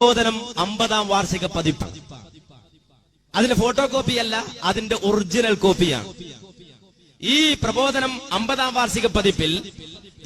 പ്രബോധനം അമ്പതാം വാർഷിക പതിപ്പ്. അതിന്റെ ഫോട്ടോ കോപ്പിയല്ല അതിന്റെ ഒറിജിനൽ കോപ്പിയാണ്. ഈ പ്രബോധനം അമ്പതാം വാർഷിക പതിപ്പിൽ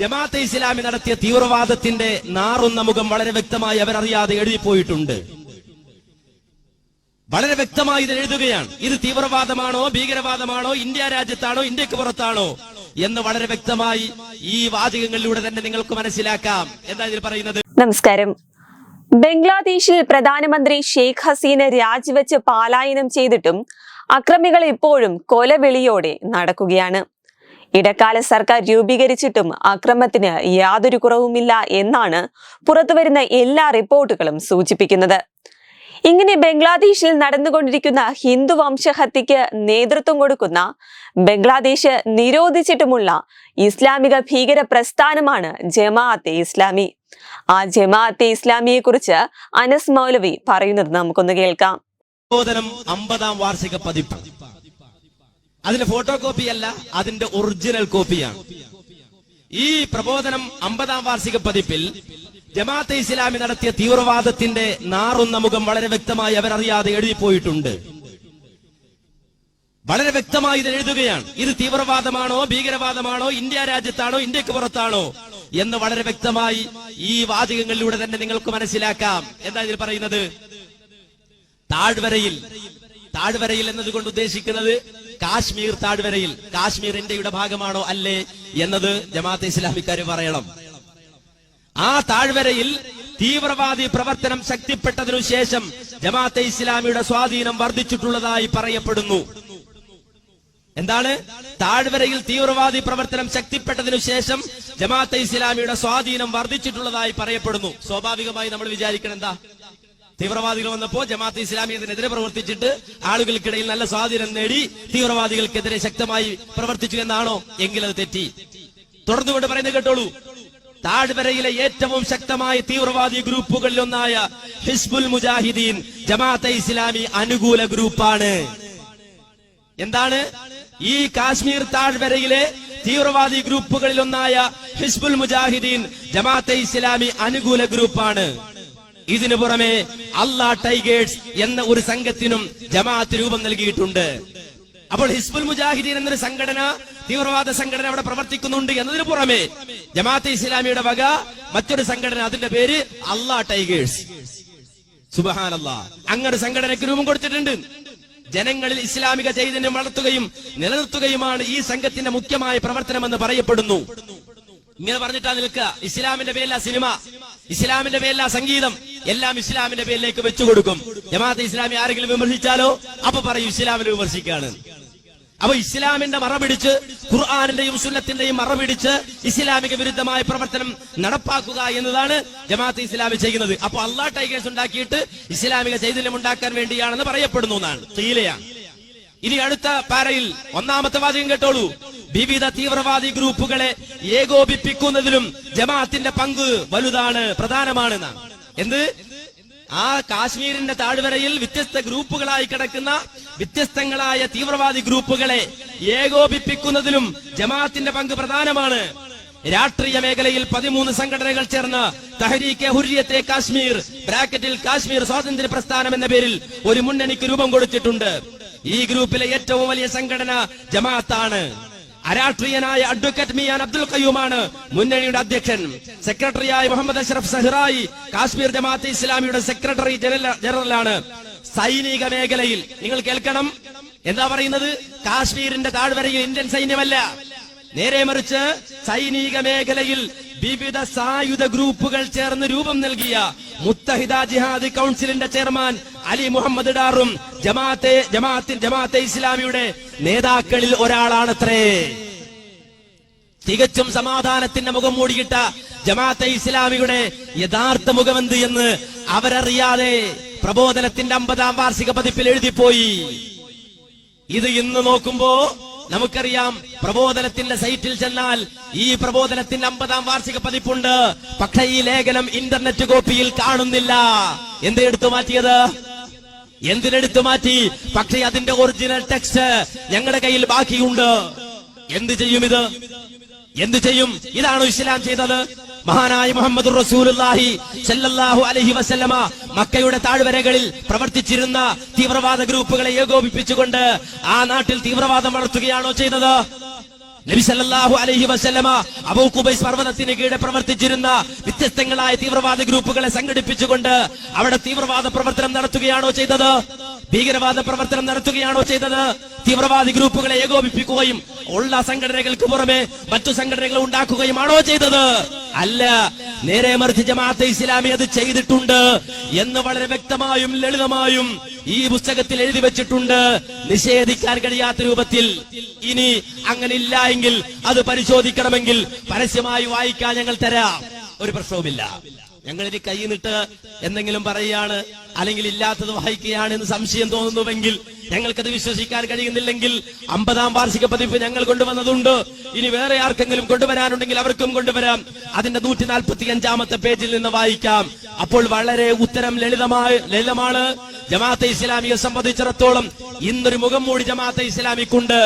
ജമാഅത്തെ ഇസ്ലാമി നടത്തിയ തീവ്രവാദത്തിന്റെ നാറുന്ന മുഖം വളരെ വ്യക്തമായി അവരറിയാതെ എഴുതിപ്പോയിട്ടുണ്ട്. വളരെ വ്യക്തമായി ഇത് എഴുതുകയാണ്. ഇത് തീവ്രവാദമാണോ ഭീകരവാദമാണോ ഇന്ത്യ രാജ്യത്താണോ ഇന്ത്യയ്ക്ക് പുറത്താണോ എന്ന് വളരെ വ്യക്തമായി ഈ വാചകങ്ങളിലൂടെ തന്നെ നിങ്ങൾക്ക് മനസ്സിലാക്കാം. എന്താ ഇതിൽ പറയുന്നത്? നമസ്കാരം. ബംഗ്ലാദേശിൽ പ്രധാനമന്ത്രി ഷെയ്ഖ് ഹസീന രാജിവെച്ച് പാലായനം ചെയ്തിട്ടും അക്രമികൾ ഇപ്പോഴും കൊലവിളിയോടെ നടക്കുകയാണ്. ഇടക്കാല സർക്കാർ രൂപീകരിച്ചിട്ടും അക്രമത്തിന് യാതൊരു കുറവുമില്ല എന്നാണ് പുറത്തുവരുന്ന എല്ലാ റിപ്പോർട്ടുകളും സൂചിപ്പിക്കുന്നത്. ഇങ്ങനെ ബംഗ്ലാദേശിൽ നടന്നുകൊണ്ടിരിക്കുന്ന ഹിന്ദു വംശഹത്യക്ക് നേതൃത്വം കൊടുക്കുന്ന ബംഗ്ലാദേശ് നിരോധിച്ചിട്ടുമുള്ള ഇസ്ലാമിക ഭീകര പ്രസ്ഥാനമാണ് ജമാഅത്തെ ഇസ്ലാമി. ആ ജമാഅത്തെ ഇസ്ലാമിയെ കുറിച്ച് അനസ് മൗലവി പറയുന്നത് നമുക്കൊന്ന് കേൾക്കാം. അമ്പതാം വാർഷിക പതിപ്പ്. അതിന്റെ ഫോട്ടോ കോപ്പി അല്ല അതിന്റെ ഒറിജിനൽ കോപ്പിയാണ്. ഈ പ്രബോധനം അമ്പതാം വാർഷിക പതിപ്പിൽ ജമാഅത്തെ ഇസ്ലാമി നടത്തിയ തീവ്രവാദത്തിന്റെ നാറുന്ന മുഖം വളരെ വ്യക്തമായി അവരറിയാതെ എഴുതിപ്പോയിട്ടുണ്ട്. വളരെ വ്യക്തമായി ഇത് എഴുതുകയാണ്. ഇത് തീവ്രവാദമാണോ ഭീകരവാദമാണോ ഇന്ത്യ രാജ്യത്താണോ ഇന്ത്യയ്ക്ക് പുറത്താണോ? എന്ന് വളരെ വ്യക്തമായി ഈ വാചകങ്ങളിലൂടെ തന്നെ നിങ്ങൾക്ക് മനസ്സിലാക്കാം. എന്താ ഇതിൽ പറയുന്നത്? താഴ്വരയിൽ താഴ്വരയിൽ എന്നതുകൊണ്ട് ഉദ്ദേശിക്കുന്നത് കാശ്മീർ താഴ്വരയിൽ. കാശ്മീർ ഇന്ത്യയുടെ ഭാഗമാണോ അല്ലേ എന്നത് ജമാഅത്തെ ഇസ്ലാമിക്കാർ പറയണം. ആ താഴ്വരയിൽ തീവ്രവാദി പ്രവർത്തനം ശക്തിപ്പെട്ടതിനു ശേഷം ജമാഅത്തെ ഇസ്ലാമിയുടെ സ്വാധീനം വർദ്ധിച്ചിട്ടുള്ളതായി പറയപ്പെടുന്നു. എന്താണ്? താഴ്വരയിൽ തീവ്രവാദി പ്രവർത്തനം ശക്തിപ്പെട്ടതിനു ശേഷം ജമാഅത്തെ ഇസ്ലാമിയുടെ സ്വാധീനം വർദ്ധിച്ചിട്ടുള്ളതായി പറയപ്പെടുന്നു. സ്വാഭാവികമായി നമ്മൾ വിചാരിക്കണം എന്താ? തീവ്രവാദികൾ വന്നപ്പോ ജമാഅത്ത് ഇസ്ലാമി അതിനെതിരെ പ്രവർത്തിച്ചിട്ട് ആളുകൾക്കിടയിൽ നല്ല സ്വാധീനം നേടി തീവ്രവാദികൾക്കെതിരെ ശക്തമായി പ്രവർത്തിച്ചു എന്നാണോ? എങ്കിൽ അത് തെറ്റി. തുടർന്നുകൊണ്ട് പറയുന്നത് കേട്ടോളൂ. താഴ്വരയിലെ ഏറ്റവും ശക്തമായ തീവ്രവാദി ഗ്രൂപ്പുകളിൽ ഒന്നായ ഹിസ്ബുൽ മുജാഹിദീൻ ജമാഅത്തെ ഇസ്ലാമി അനുകൂല ഗ്രൂപ്പാണ്. എന്താണ്? ഈ കാശ്മീർ താഴ്വരയിലെ തീവ്രവാദി ഗ്രൂപ്പുകളിൽ ഒന്നായ ഹിസ്ബുൽ മുജാഹിദീൻ ജമാഅത്തെ ഇസ്ലാമി അനുകൂല ഗ്രൂപ്പാണ്. ഇതിനു പുറമെ അള്ളാ ടൈഗേഴ്സ് എന്ന ഒരു സംഘത്തിനും ജമാഅത്ത് രൂപം നൽകിയിട്ടുണ്ട്. അപ്പോൾ ഹിസ്ബുൽ മുജാഹിദീൻ എന്നൊരു സംഘടന തീവ്രവാദ സംഘടന അവിടെ പ്രവർത്തിക്കുന്നുണ്ട് എന്നതിന് പുറമെ ജമാഅത്തെ ഇസ്ലാമിയുടെ വക മറ്റൊരു സംഘടന അതിന്റെ പേര് അള്ളാ ടൈഗേഴ്സ്. സുബഹാനല്ലാ. അങ്ങനെ സംഘടനയ്ക്ക് രൂപം കൊടുത്തിട്ടുണ്ട്. ജനങ്ങളിൽ ഇസ്ലാമിക ചൈതന്യം വളർത്തുകയും നിലനിർത്തുകയുമാണ് ഈ സംഘത്തിന്റെ മുഖ്യമായ പ്രവർത്തനമെന്ന് പറയപ്പെടുന്നു. ഇങ്ങനെ പറഞ്ഞിട്ടാ നിൽക്കുക. ഇസ്ലാമിന്റെ പേരില സിനിമ. ഇസ്ലാമിന്റെ പേരില സംഗീതം. എല്ലാം ഇസ്ലാമിന്റെ പേരിലേക്ക് വെച്ചുകൊടുക്കും. ജമാഅത്ത് ഇസ്ലാമി ആരെങ്കിലും വിമർശിച്ചാലോ? അപ്പൊ പറയും ഇസ്ലാമിനെ വിമർശിക്കാണ് അപ്പൊ ഇസ്ലാമിന്റെ മറപിടിച്ച് ഖുർആാനിന്റെയും സുന്നത്തിന്റെയും മറപിടിച്ച് ഇസ്ലാമിക വിരുദ്ധമായ പ്രവർത്തനം നടപ്പാക്കുക എന്നതാണ് ജമാഅത്ത് ഇസ്ലാമി ചെയ്യുന്നത്. അപ്പൊ അള്ളാഹ് ടൈഗേഴ്സ് ഉണ്ടാക്കിയിട്ട് ഇസ്ലാമിക ചൈതന്യം ഉണ്ടാക്കാൻ വേണ്ടിയാണെന്ന് പറയപ്പെടുന്നു എന്നാണ്. തീലയാണ് ഇനി അടുത്ത പാരയിൽ ഒന്നാമത്തെ വാചകം കേട്ടോളൂ. വിവിധ തീവ്രവാദി ഗ്രൂപ്പുകളെ ഏകോപിപ്പിക്കുന്നതിലും ജമാഅത്തിന്റെ പങ്ക് വലുതാണ് പ്രധാനമാണെന്നാണ്. എന്ത്? ആ കാശ്മീരിന്റെ താഴ്വരയിൽ വ്യത്യസ്ത ഗ്രൂപ്പുകളായി കിടക്കുന്ന വ്യത്യസ്തങ്ങളായ തീവ്രവാദി ഗ്രൂപ്പുകളെ ഏകോപിപ്പിക്കുന്നതിലും ജമാഅത്തിന്റെ പങ്ക് പ്രധാനമാണ്. രാഷ്ട്രീയ മേഖലയിൽ പതിമൂന്ന് സംഘടനകൾ ചേർന്ന് തഹരീക്കെ ഹുരിയത്തെ കാശ്മീർ ബ്രാക്കറ്റിൽ കാശ്മീർ സ്വാതന്ത്ര്യ പ്രസ്ഥാനം എന്ന പേരിൽ ഒരു മുന്നണിക്ക് രൂപം കൊടുത്തിട്ടുണ്ട്. ഈ ഗ്രൂപ്പിലെ ഏറ്റവും വലിയ സംഘടന ജമാഅത്താണ്. അരാഷ്ട്രീയനായ അഡ്വക്കേറ്റ് മിയാൻ അബ്ദുൽ കയ്യൂമാണ് മുന്നണിയുടെ അധ്യക്ഷൻ. സെക്രട്ടറിയായ മുഹമ്മദ് അഷ്റഫ് സഹ്റായി കാശ്മീർ ജമാഅത്ത് ഇസ്ലാമിയുടെ സെക്രട്ടറി ജനറലാണ് സൈനിക മേഖലയിൽ നിങ്ങൾ കേൾക്കണം. എന്താ പറയുന്നത്? കാശ്മീരിന്റെ താഴ്വരയിൽ ഇന്ത്യൻ സൈന്യമല്ല. നേരെ മറിച്ച് സൈനിക മേഖലയിൽ വിവിധ സായുധ ഗ്രൂപ്പുകൾ ചേർന്ന് രൂപം നൽകിയ മുത്തഹിദ ജിഹാദ് കൗൺസിലിന്റെ ചെയർമാൻ അലി മുഹമ്മദ് ഡാറും ജമാഅത്തെ ജമാഅത്തിൻ ജമാഅത്തെ ഇസ്ലാമിയുടെ നേതാക്കളിൽ ഒരാളാണത്രേ. തികച്ചും സമാധാനത്തിന്റെ മുഖം മൂടിയിട്ട ജമാഅത്തെ ഇസ്ലാമിയുടെ യഥാർത്ഥ മുഖമെന്ത് എന്ന് അവരറിയാതെ പ്രബോധനത്തിന്റെ അമ്പതാം വാർഷിക പതിപ്പിൽ എഴുതിപ്പോയി. ഇത് ഇന്ന് നോക്കുമ്പോ നമുക്കറിയാം പ്രബോധനത്തിന്റെ സൈറ്റിൽ ചെന്നാൽ ഈ പ്രബോധനത്തിന്റെ അമ്പതാം വാർഷിക പതിപ്പുണ്ട്. പക്ഷേ ഈ ലേഖനം ഇന്റർനെറ്റ് കോപ്പിയിൽ കാണുന്നില്ല. എന്ത് എടുത്തു മാറ്റിയത്? എന്തിനെടുത്തു മാറ്റി? പക്ഷേ അതിന്റെ ഒറിജിനൽ ടെക്സ്റ്റ് ഞങ്ങളുടെ കയ്യിൽ ബാക്കിയുണ്ട്. എന്ത് ചെയ്യും ഇത്? എന്ത് ചെയ്യും? ഇതാണ് ഇസ്ലാം ചെയ്തത്. മഹാനായ മുഹമ്മദ് റസൂലുള്ളാഹി സല്ലല്ലാഹു അലൈഹി വസല്ലമ മക്കയുടെ താഴ്വരകളിൽ പ്രവർത്തിച്ചിരുന്ന തീവ്രവാദ ഗ്രൂപ്പുകളെ ഏകോപിപ്പിച്ചുകൊണ്ട് ആ നാട്ടിൽ തീവ്രവാദം വളർത്തുകയാണോ ചെയ്തത്? നബി സല്ലല്ലാഹു അലൈഹി വസല്ലമ അബൂ കുബൈസ് പർവതത്തിന് കീഴെ പ്രവർത്തിച്ചിരുന്ന വ്യത്യസ്തങ്ങളായ തീവ്രവാദ ഗ്രൂപ്പുകളെ സംഘടിപ്പിച്ചുകൊണ്ട് അവിടെ തീവ്രവാദ പ്രവർത്തനം നടത്തുകയാണോ ചെയ്തത്? ഭീകരവാദ പ്രവർത്തനം നടത്തുകയാണോ ചെയ്തത്? തീവ്രവാദി ഗ്രൂപ്പുകളെ ഏകോപിപ്പിക്കുകയും ഉള്ള സംഘടനകൾക്ക് പുറമെ മറ്റു സംഘടനകൾ ഉണ്ടാക്കുകയുമാണോ ചെയ്തത്? അല്ല നേരെ മറിച്ച് ജമാഅത്തെ ഇസ്ലാമി അത് ചെയ്തിട്ടുണ്ട് എന്ന് വളരെ വ്യക്തമായും ലളിതമായും ഈ പുസ്തകത്തിൽ എഴുതി വെച്ചിട്ടുണ്ട്. നിഷേധിക്കാൻ കഴിയാത്ത രൂപത്തിൽ ഇനി അങ്ങനെ ഇല്ല എങ്കിൽ അത് പരിശോധിക്കണമെങ്കിൽ പരസ്യമായി വായിക്കാൻ ഞങ്ങൾ തരാം. ഒരു പ്രശ്നവുമില്ല. ഞങ്ങൾ ഇനി കൈ നിട്ട് എന്തെങ്കിലും പറയുകയാണ് അല്ലെങ്കിൽ ഇല്ലാത്തത് വായിക്കുകയാണ് എന്ന് സംശയം തോന്നുന്നുവെങ്കിൽ ഞങ്ങൾക്കത് വിശ്വസിക്കാൻ കഴിയുന്നില്ലെങ്കിൽ അമ്പതാം വാർഷിക പതിപ്പ് ഞങ്ങൾ കൊണ്ടുവന്നതുണ്ട്. ഇനി വേറെ ആർക്കെങ്കിലും കൊണ്ടുവരാനുണ്ടെങ്കിൽ അവർക്കും കൊണ്ടുവരാം. അതിന്റെ നൂറ്റി നാൽപ്പത്തി അഞ്ചാമത്തെ പേജിൽ നിന്ന് വായിക്കാം. അപ്പോൾ വളരെ ഉത്തരം ലളിതമായ ലളിതമാണ്. ജമാഅത്തെ ഇസ്ലാമിയെ സംബന്ധിച്ചിടത്തോളം ഇന്നൊരു മുഖം മൂടി ജമാഅത്തെ ഇസ്ലാമിക്കുണ്ട്.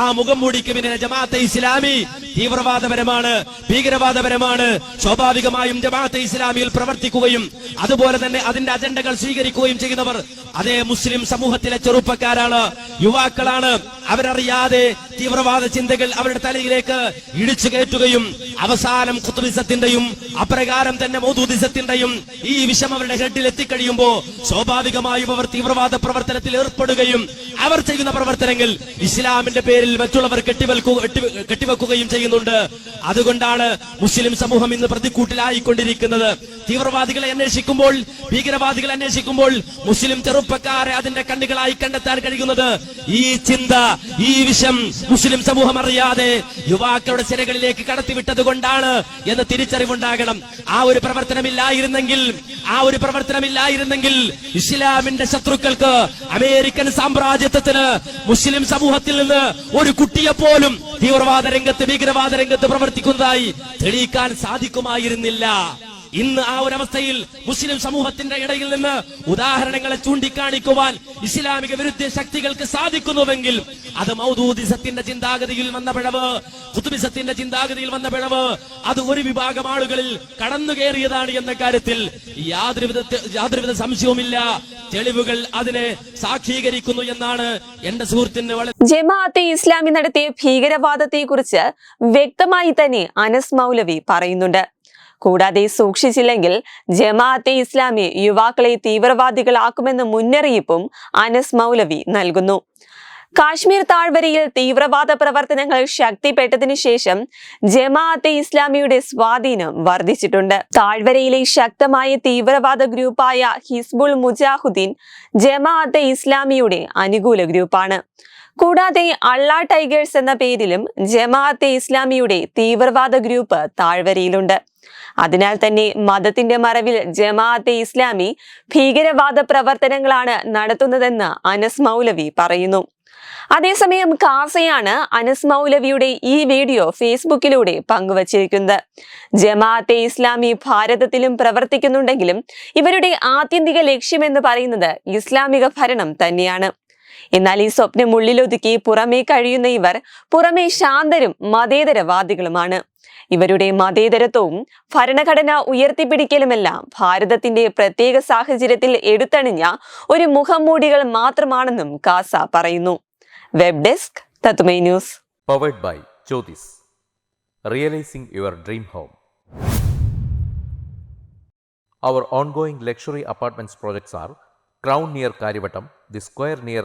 ആ മുഖം മൂടിക്ക് പിന്നെ ജമാഅത്തെ ഇസ്ലാമി തീവ്രവാദപരമാണ് ഭീകരവാദപരമാണ്. സ്വാഭാവികമായും ജമാഅത്തെ ഇസ്ലാമിയിൽ പ്രവർത്തിക്കുകയും അതുപോലെ തന്നെ അതിന്റെ അജണ്ടകൾ സ്വീകരിക്കുകയും ചെയ്യുന്നവർ അതേ മുസ്ലിം സമൂഹത്തിലെ ചെറുപ്പക്കാരാണ് യുവാക്കളാണ്. അവരറിയാതെ തീവ്രവാദ ചിന്തകൾ അവരുടെ തലയിലേക്ക് ഇടിച്ചു കയറ്റുകയും അവസാനം കുത്തുബിസത്തിന്റെയും അപ്രകാരം തന്നെ മൗദൂദിസത്തിന്റെയും ഈ വിഷം അവരുടെ ഹെഡിൽ എത്തിക്കഴിയുമ്പോ സ്വാഭാവികമായും അവർ തീവ്രവാദ പ്രവർത്തനത്തിൽ ഏർപ്പെടുകയും അവർ ചെയ്യുന്ന പ്രവർത്തനങ്ങൾ ഇസ്ലാമിന്റെ പേരിൽ മറ്റുള്ളവർ കെട്ടിവെക്കുകയും ചെയ്യുന്നുണ്ട്. അതുകൊണ്ടാണ് മുസ്ലിം സമൂഹം ഇന്ന് പ്രതിക്കൂട്ടിലായിക്കൊണ്ടിരിക്കുന്നത്. തീവ്രവാദികളെ അന്വേഷിക്കുമ്പോൾ ഭീകരവാദികളെ അന്വേഷിക്കുമ്പോൾ മുസ്ലിം ചെറുപ്പക്കാരെ അതിന്റെ കണ്ണുകളായി കണ്ടെത്താൻ കഴിയുന്നത് ഈ ചിന്ത ഈ വിഷം മുസ്ലിം സമൂഹം അറിയാതെ യുവാക്കളുടെ ചിരകളിലേക്ക് കടത്തിവിട്ടത് കൊണ്ടാണ് എന്ന് തിരിച്ചറിവുണ്ടാകണം. ആ ഒരു പ്രവർത്തനമില്ലായിരുന്നെങ്കിൽ ആ ഒരു പ്രവർത്തനമില്ലായിരുന്നെങ്കിൽ ഇസ്ലാമിന്റെ ശത്രുക്കൾക്ക് അമേരിക്കൻ സാമ്രാജ്യത്വത്തിന് മുസ്ലിം സമൂഹത്തിൽ നിന്ന് ഒരു കുട്ടിയെ പോലും തീവ്രവാദ രംഗത്ത് ഭീകരവാദ രംഗത്ത് പ്രവർത്തിക്കുന്നതായി തെളിയിക്കാൻ സാധിക്കുമായിരുന്നില്ല. ഇന്ന് ആ ഒരു അവസ്ഥയിൽ മുസ്ലിം സമൂഹത്തിന്റെ ഇടയിൽ നിന്ന് ഉദാഹരണങ്ങളെ ചൂണ്ടിക്കാണിക്കുവാൻ ഇസ്ലാമിക വിരുദ്ധ ശക്തികൾക്ക് സാധിക്കുന്നുവെങ്കിൽ അത് മൗദൂദിസത്തിന്റെ ചിന്താഗതിയിൽ വന്ന പിഴവ് കുത്തുബിസത്തിന്റെ ചിന്താഗതിയിൽ വന്ന പിഴവ്. അത് ഒരു വിഭാഗം ആളുകളിൽ കടന്നു കയറിയതാണ് എന്ന കാര്യത്തിൽ യാതൊരു വിധ യാതൊരുവിധ സംശയവുമില്ല. തെളിവുകൾ അതിനെ സാക്ഷീകരിക്കുന്നു എന്നാണ് എന്റെ സുഹൃത്തിന് ജമാഅത്തെ ഇസ്ലാമി നടത്തിയ ഭീകരവാദത്തെക്കുറിച്ച് വ്യക്തമായി തന്നെ അനസ് മൗലവി പറയുന്നുണ്ട്. കൂടാതെ സൂക്ഷിച്ചില്ലെങ്കിൽ ജമാഅത്തെ ഇസ്ലാമി യുവാക്കളെ തീവ്രവാദികളാക്കുമെന്ന മുന്നറിയിപ്പും അനസ് മൗലവി നൽകുന്നു. കാശ്മീർ താഴ്വരയിൽ തീവ്രവാദ പ്രവർത്തനങ്ങൾ ശക്തിപ്പെട്ടതിനു ശേഷം ജമാഅത്തെ ഇസ്ലാമിയുടെ സ്വാധീനം വർദ്ധിച്ചിട്ടുണ്ട്. താഴ്വരയിലെ ശക്തമായ തീവ്രവാദ ഗ്രൂപ്പായ ഹിസ്ബുൾ മുജാഹുദ്ദീൻ ജമാഅത്തെ ഇസ്ലാമിയുടെ അനുകൂല ഗ്രൂപ്പാണ്. കൂടാതെ അള്ളാ ടൈഗേഴ്സ് എന്ന പേരിലും ജമാഅത്തെ ഇസ്ലാമിയുടെ തീവ്രവാദ ഗ്രൂപ്പ് താഴ്വരയിലുണ്ട്. അതിനാൽ തന്നെ മതത്തിന്റെ മറവിൽ ജമാഅത്തെ ഇസ്ലാമി ഭീകരവാദ പ്രവർത്തനങ്ങളാണ് നടത്തുന്നതെന്ന് അനസ് മൗലവി പറയുന്നു. അതേസമയം കാസയാണ് അനസ് മൗലവിയുടെ ഈ വീഡിയോ ഫേസ്ബുക്കിലൂടെ പങ്കുവച്ചിരിക്കുന്നത്. ജമാഅത്തെ ഇസ്ലാമി ഭാരതത്തിലും പ്രവർത്തിക്കുന്നുണ്ടെങ്കിലും ഇവരുടെ ആത്യന്തിക ലക്ഷ്യമെന്ന് പറയുന്നത് ഇസ്ലാമിക ഭരണം തന്നെയാണ്. എന്നാൽ ഈ സ്വപ്നം ഉള്ളിലൊതുക്കി പുറമേ കഴിയുന്ന ഇവർ പുറമേ ശാന്തരും മതേതരവാദികളുമാണ്. ഇവരുടെ മതേതരത്വവും ഭരണഘടന ഉയർത്തിപ്പിടിക്കലുമെല്ലാം ഭാരതത്തിന്റെ പ്രത്യേക സാഹചര്യത്തിൽ എടുത്തണിഞ്ഞ ഒരു മുഖംമൂടികൾ മാത്രമാണെന്നും കാസ പറയുന്നു. Web desk news by ചോദിസ് realising your dream home. Our ongoing luxury apartments projects are Crown near Karivattam, The Square near